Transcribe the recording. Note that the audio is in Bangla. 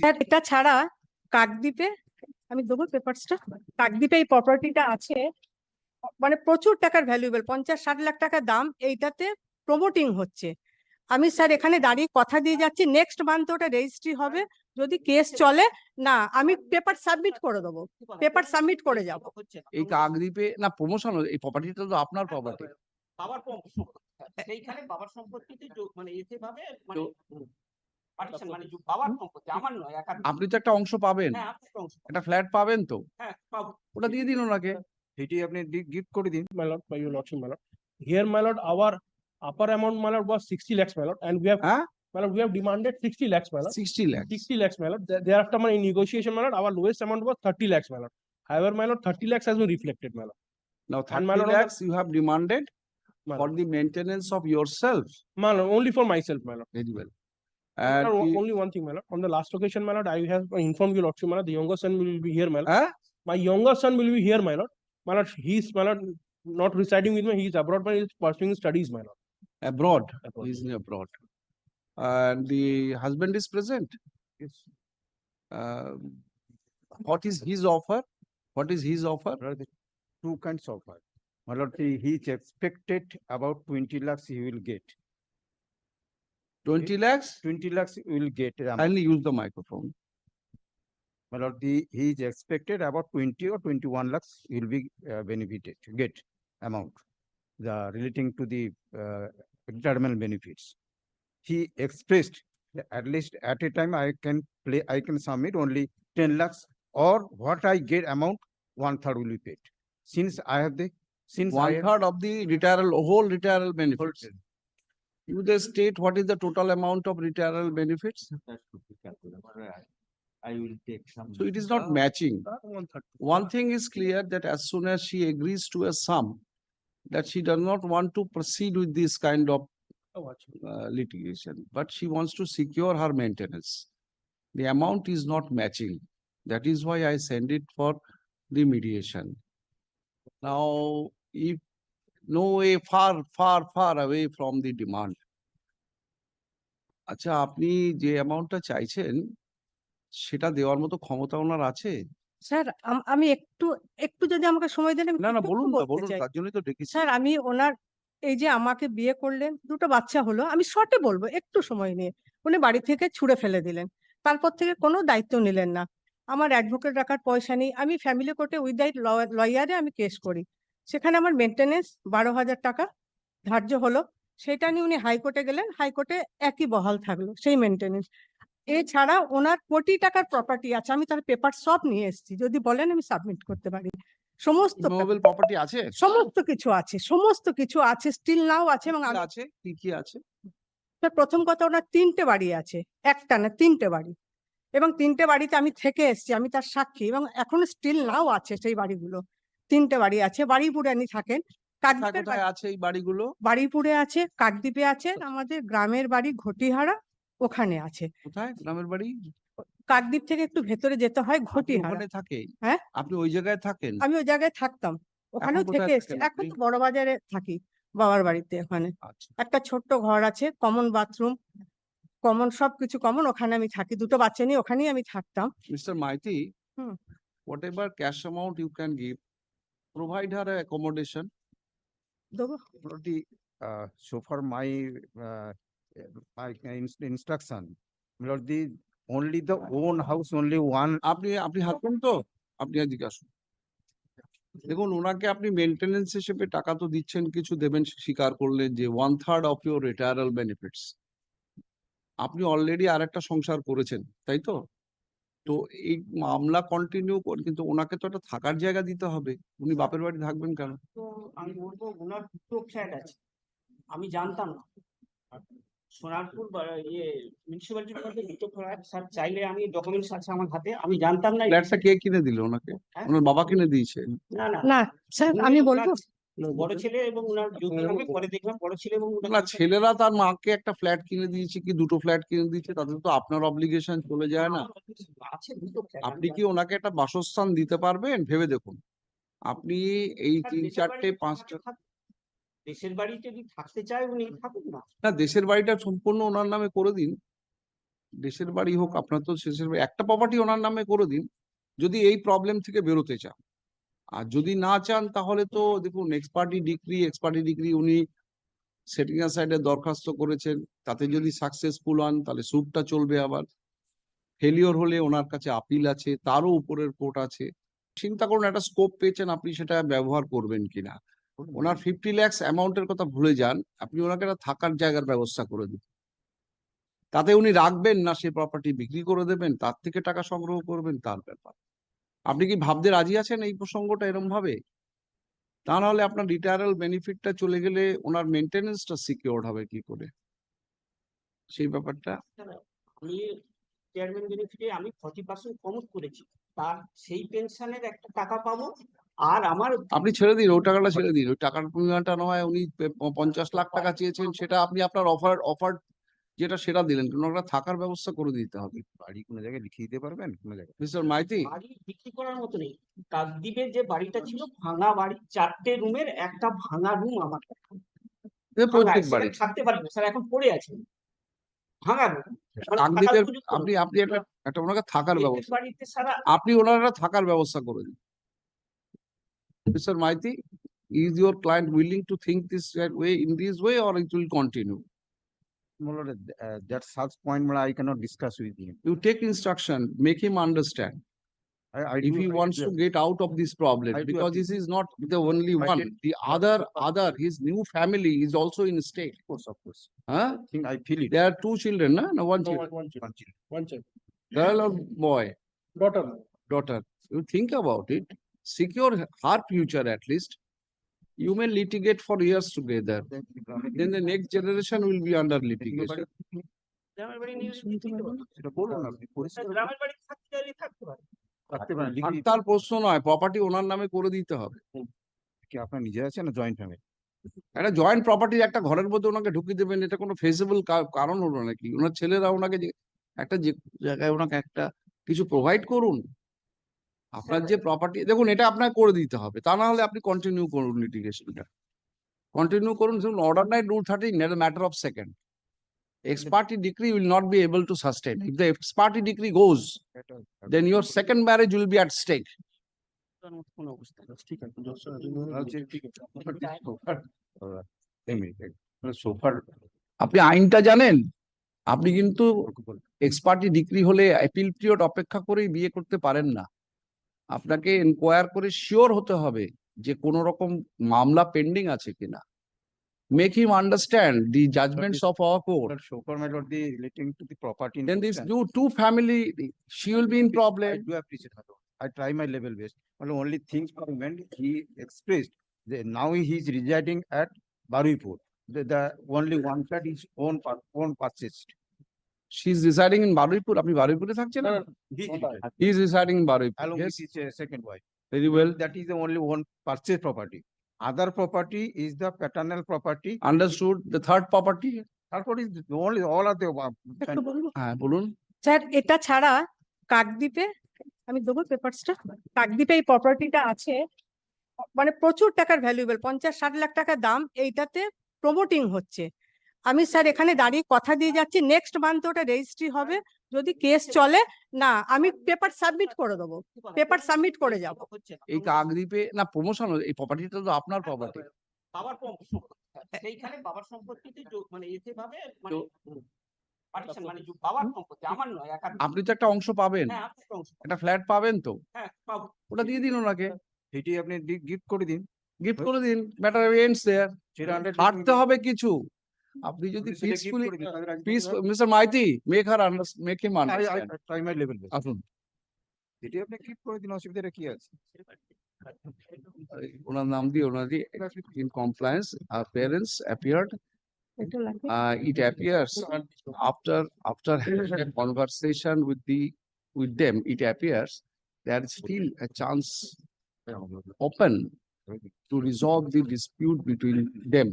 স্যার এটা ছাড়া কাকদ্বীপে আমি দেবো পেপারসটা কাকদ্বীপে এই প্রপার্টিটা আছে। মানে প্রচুর টাকার ভ্যালুয়েবল পঞ্চাশ ষাট লাখ টাকা দাম এইটাতে প্রমোটিং হচ্ছে। আমি স্যার এখানে দাঁড়িয়ে কথা দিয়ে যাচ্ছি। নেক্সট মান্থ ওটা রেজিস্ট্রি হবে। যদি কেস চলে না আমি পেপার সাবমিট করে দেবো। পেপার সাবমিট করে যাব। এই কাকদ্বীপে না প্রমোশন এই প্রপার্টিটা তো আপনার প্রপার্টি বাবার সম্পত্তি সেইখানে বাবার সম্পত্তিতে মানে এতে ভাবে মানে পার্টিশন মানে বাবার সম্পত্তি আমার নয় একার আপনি তো একটা অংশ পাবেন হ্যাঁ আপনার অংশ একটা ফ্ল্যাট পাবেন তো হ্যাঁ পাবো ওটা দিয়ে দিন ওনাকে সেটি আপনি গিফট করে দিন my lord, by your lordship, my lord. Here, my lord, upper amount, my lord, was sixty lakhs, my lord, and we have, হ্যাঁ my lord, we have demanded sixty lakhs, my lord. Sixty lakhs Sixty lakhs, my lord. There- Thereafter, my negotiation, my lord, our lowest amount was thirty lakhs, my lord. However, my lord, thirty lakhs has been reflected, my lord. Now And my lord, lakhs you have demanded for the maintenance of yourself. my lord, only for myself, my lord. Very well. My And lord, the- Only one thing, my lord. On the last occasion, my lord, I have informed you, lordship, my lord, the younger son will be here, my lord. Huh? My younger son will be here, my lord. My lord, he is, my lord, not residing with me, he is abroad, but he is pursuing studies, my lord. abroad, Abroad. he is abroad. And the husband is present. Yes. Um, What is his offer? What is his offer? There are the two kinds of offer. My lord, he he is expected about twenty lakhs he will get. Twenty lakhs? Twenty lakhs he will get. um, Kindly use the microphone. My lord, the he is expected about twenty or twenty-one lakhs he will be uh, benefited, get amount. The relating to the uh, retirement benefits. He expressed at least at a time I can play, I can submit only ten lakhs or what I get amount, one third will be paid. Since I have the, since I One have. third of the retirement, whole retirement benefits. You just state what is the total amount of retirement benefits? That should be calculated. I will take some. So it is not matching. Uh, One third. One thing is clear that as soon as she agrees to a sum, that she does not want to proceed with this kind of Oh, uh, litigation, but she wants to secure her maintenance. The amount is not matching. That is why I send it for the mediation. Now, if no way far, far, far away from the demand. আচ্ছা আপনি যে অ্যামাউন্টটা চাইছেন সেটা দেওয়ার মতো ক্ষমতা ওনার আছে? স্যার আম- আমি একটু একটু যদি আমাকে সময় দেন আমি না না একটু বলুন না বলতে বলুন চাই। তার জন্যই তো ডেকেছি। স্যার আমি ওনার এই যে আমাকে বিয়ে করলেন দুটো বাচ্চা হলো আমি শর্টে বলব একটু সময় নিয়ে। উনি বাড়ি থেকে ছুড়ে ফেলে দিলেন। তারপর থেকে কোনো দায়িত্ব নিলেন না। আমার অ্যাডভোকেট রাখার পয়সা নেই আমি ফ্যামিলি কোর্টে উইদাউট লয়ারে আমি কেস করি। সেখানে আমার মেনটেনেন্স বারো হাজার টাকা ধার্য হলো। সেটা নিয়ে উনি হাইকোর্টে গেলেন হাইকোর্টে একই বহাল থাকল সেই মেনটেনেন্স এছাড়া ওনার কোটি টাকার প্রপার্টি আছে আমি তার পেপার সব নিয়ে এসেছি যদি বলেন আমি সাবমিট করতে পারি। সমস্ত প্রপার্টি আছে? সমস্ত কিছু আছে সমস্ত কিছু আছে স্টিল নাও আছে এবং আছে? কি কি আছে? প্রথম কথা ওনার তিনটে বাড়ি আছে একটা না তিনটে বাড়ি। এবং তিনটে বাড়িতে আমি থেকে এসেছি আমি তার সাক্ষী এবং এখনও স্টিল নাও আছে সেই বাড়িগুলো। তিনটে বাড়ি আছে বাড়ি উনি থাকেন। কাকদ্বীপের কোথায় আছে এই বাড়িগুলো? বাড়িপুরে আছে কাকদ্বীপে আছে আমাদের গ্রামের বাড়ি ঘটিহারা ওখানে আছে। কোথায়? গ্রামের বাড়ি? কাকদ্বীপ থেকে একটু ভেতরে যেতে হয় ঘটিহারা। ওখানে থাকে হ্যাঁ? আপনি ওই জায়গায় থাকেন? আমি ওই জায়গায় থাকতাম। ওখানেও থেকে এসেছি। এখন? তো বড় বাজারে থাকি বাবার বাড়িতে ওখানে। আচ্ছা। একটা ছোট্ট ঘর আছে কমন বাথরুম কমন সবকিছু কমন ওখানে আমি থাকি। দুটো বাচ্চা নিয়ে ওখানেই আমি থাকতাম। Mr. Maiti, Hmm. whatever cash amount you can give, provide her accommodation. Already, uh, so far my, uh, my instruction, lord, the, only the own house, only one আপনি আপনি হাঁটবেন তো? আপনি আসুন দেখুন ওনাকে আপনি মেনটেনেন্স হিসেবে টাকা তো দিচ্ছেন কিছু দেবেন স্বীকার করলেন যে one third of your retiral benefits আপনি অলরেডি আর সংসার করেছেন তাই তো? তো এই মামলা কন্টিনিউ করে কিন্তু ওনাকে তো একটা থাকার জায়গা দিতে হবে। উনি বাপের বাড়ি থাকবেন কেন? তো আমি বলব ওনার দুটো ফ্ল্যাট আছে। আমি জানতাম না। সোনারপুর ইয়ে মিউনিসিপ্যালিটির মধ্যে দুটো ফ্ল্যাট স্যার চাইলে আমি ডকুমেন্টস আছে আমার হাতে আমি জানতাম না। ফ্ল্যাটটা কে কিনে দিল ওনাকে? হ্যাঁ? ওনার বাবা কিনে দিয়েছে। না না। না স্যার আমি বলব বড় ছেলে এবং যোগ্য হবে পরে দেখলাম বড় ছেলে এবং না ছেলেরা তার মাকে একটা ফ্ল্যাট কিনে দিয়েছে কি দুটো ফ্ল্যাট কিনে দিয়েছে তাতে তো আপনার অব্লিগেশন চলে যায় না। আছে দুটো আপনি কি ওনাকে একটা বাসস্থান দিতে পারবেন? ভেবে দেখুন। আপনি এই তিন চারটে পাঁচটা দেশের বাড়িতে যদি থাকতে চায় উনি থাকুক না। না দেশের বাড়িটা সম্পূর্ণ ওনার নামে করে দিন। দেশের বাড়ি হোক আপনার তো শেষের বাড়ি একটা প্রপার্টি ওনার নামে করে দিন। যদি এই প্রবলেম থেকে বেরোতে চান। আর যদি না চান তাহলে তো দেখুন ex parte decree ex parte decree উনি সেটিং সাইডে দরখাস্ত করেছেন। তাতে যদি সাকসেসফুল হন, তাহলে স্যুটটা চলবে আবার। ফেলিওর হলে ওনার কাছে আপিল আছে, তারও উপরের কোর্ট আছে। চিন্তা করুন, একটা স্কোপ পেয়েছেন, আপনি সেটা ব্যবহার করবেন কিনা। ওনার ফিফটি ল্যাক্স অ্যামাউন্টের কথা ভুলে যান, আপনি ওনাকে একটা থাকার জায়গার ব্যবস্থা করে দিন। তাতে উনি রাখবেন না সেই প্রপার্টি বিক্রি করে দেবেন, তার থেকে টাকা সংগ্রহ করবেন, তার ব্যাপার। আপনি কি ভাবতে রাজি আছেন এই প্রসঙ্গটা এরম ভাবে তা নাহলে আপনার রিটায়ারাল বেনিফিটটা চলে গেলে ওনার মেনটেনেন্সটা সিকিউরড হবে কি করে? সেই ব্যাপারটা। আমি চেয়ারম্যান বেনিফিটে আমি ফর্টি পার্সেন্ট কম করেছি। তার সেই পেনশনের একটা টাকা পাবো আর আমার আপনি ছেড়ে দিন ওই টাকাটা ছেড়ে দিন। ওই টাকার পরিমাণটা নয় উনি পঞ্চাশ লাখ টাকা চেয়েছেন সেটা আপনি আপনার অফার অফার যেটা সেটা দিলেন। কিন্তু ওনাকে থাকার ব্যবস্থা করে দিতে হবে। বাড়ি কোনো জায়গায় লিখিয়ে দিতে পারবেন? কোনো জায়গায়। মিস্টার মাইতি? বাড়ি বিক্রি করার মতো নেই। কাকদ্বীপের যে বাড়িটা ছিল ভাঙা বাড়ি চারটে রুমের একটা ভাঙা রুম আমার। প্রত্যেক বাড়ি থাকতে পারি না স্যার এখন পড়ে আছে। ভাঙা রুম। মানে কাকদ্বীপের আপনি আপনি একটা একটা ওনাকে থাকার ব্যবস্থা বাড়িতে সারা আপনি ওনারা থাকার ব্যবস্থা করে দিন। Mister Maiti is your client willing to think this way in this way or it will continue? My lord, uh, that such point my lord, I cannot discuss with him. you take instruction make him understand. I, I if do- he I wants do to get out of this problem I do because agree. this is not the only I one. Did- the other other his new family is also in state. Of course, of course. huh? I think I feel it. there are two children no, no one No, child. one, one child, One child. one child, girl or boy? Daughter. daughter. You think about it. Secure her future at least you may litigate for years together. Then the next generation will be under litigation. তার প্রশ্ন নয় প্রপার্টি ওনার নামে করে দিতে হবে। কি আপনার নিজে আছে না জয়েন্ট ফ্যামিলি একটা জয়েন্ট প্রপার্টির একটা ঘরের মধ্যে ওনাকে ঢুকিয়ে দেবেন এটা কোনো ফেসিবল কারণ হলো নাকি? ওনার ছেলেরা ওনাকে যে একটা যে জায়গায় ওনাকে একটা কিছু প্রোভাইড করুন। আপনার যে প্রপার্টি দেখুন এটা আপনাকে করে দিতে হবে। তা না হলে আপনি কন্টিনিউ করুন লিটিগেশনটা কন্টিনিউ করুন ধরুন order nine rule thirteen matter of second ex parte decree will not be able to sustain. If the ex parte decree goes then your second marriage will be at stake. তার মতো কোনো অবস্থা নেই। ঠিক আছে, just, uh, হচ্ছে ঠিক আছে। সোফার আপনি আইনটা জানেন? আপনি কিন্তু এক্সপার্টি ডিগ্রি হলে অ্যাপিল পিরিয়ড অপেক্ষা করেই বিয়ে করতে পারেন না। আপনাকে এনকোয়ার করে শিওর হতে হবে যে কোনো রকম মামলা পেন্ডিং আছে কিনা make him understand the judgments of our court so far my lord, the relating to the property. then this two two family she will be in I problem do appreciate my lord. I try my level best. But only things when he expressed, that now he is residing at Baruipur. The, the only one flat is own, own purchased. She is residing in Baruipur আপনি বারুইপুরে থাকছেন না He is residing he is residing in Baruipur Along yes with his uh, second wife. very well That is the only one purchased property. Other property is the paternal property. understood the third property Therefore is the only, all of the. above. একটু বলব হ্যাঁ বলুন স্যার এটা ছাড়া কাকদ্বীপে আমি দেবো পেপারসটা কাকদ্বীপে এই প্রপার্টিটা আছে মানে প্রচুর টাকার ভ্যালুয়েবল পঞ্চাশ ষাট লাখ টাকা দাম এইটাতে প্রমোটিং হচ্ছে আমি স্যার এখানে দাঁড়িয়ে কথা দিয়ে যাচ্ছি। নেক্সট মান্থ ওটা রেজিস্ট্রি হবে। যদি কেস চলে না আমি পেপার সাবমিট করে দেবো। পেপার সাবমিট করে যাব। এই কাকদ্বীপে না প্রমোশন এই প্রপার্টিটা তো আপনার প্রপার্টি বাবার সেইখানে বাবার সম্পত্তিতে মানে এতে ভাবে মানে পার্টিশন মানে যোগ- বাবার সম্পত্তি আমার নয় একার আপনি তো একটা অংশ পাবেন। হ্যাঁ একটা অংশ পাবেন। একটা ফ্ল্যাট পাবেন তো। হ্যাঁ ওটা দিয়ে দিন ওনাকে। সেটি আপনি গিফট করে দিন। গিফট করে দিন। ম্যাটার এন্ডস দেয়ার হাঁটতে হবে কিছু। আপনি যদি peacefully peace mister Maiti make her make him understand level best. আসুন সেটি আপনি গিফট করে দিন অসুবিধাটা কি আছে? ওনার নাম দিয়ে ওনার দিয়ে in compliance our parents appeared uh, it appears after after having a conversation with the with them it appears there is still a chance open to resolve the dispute between them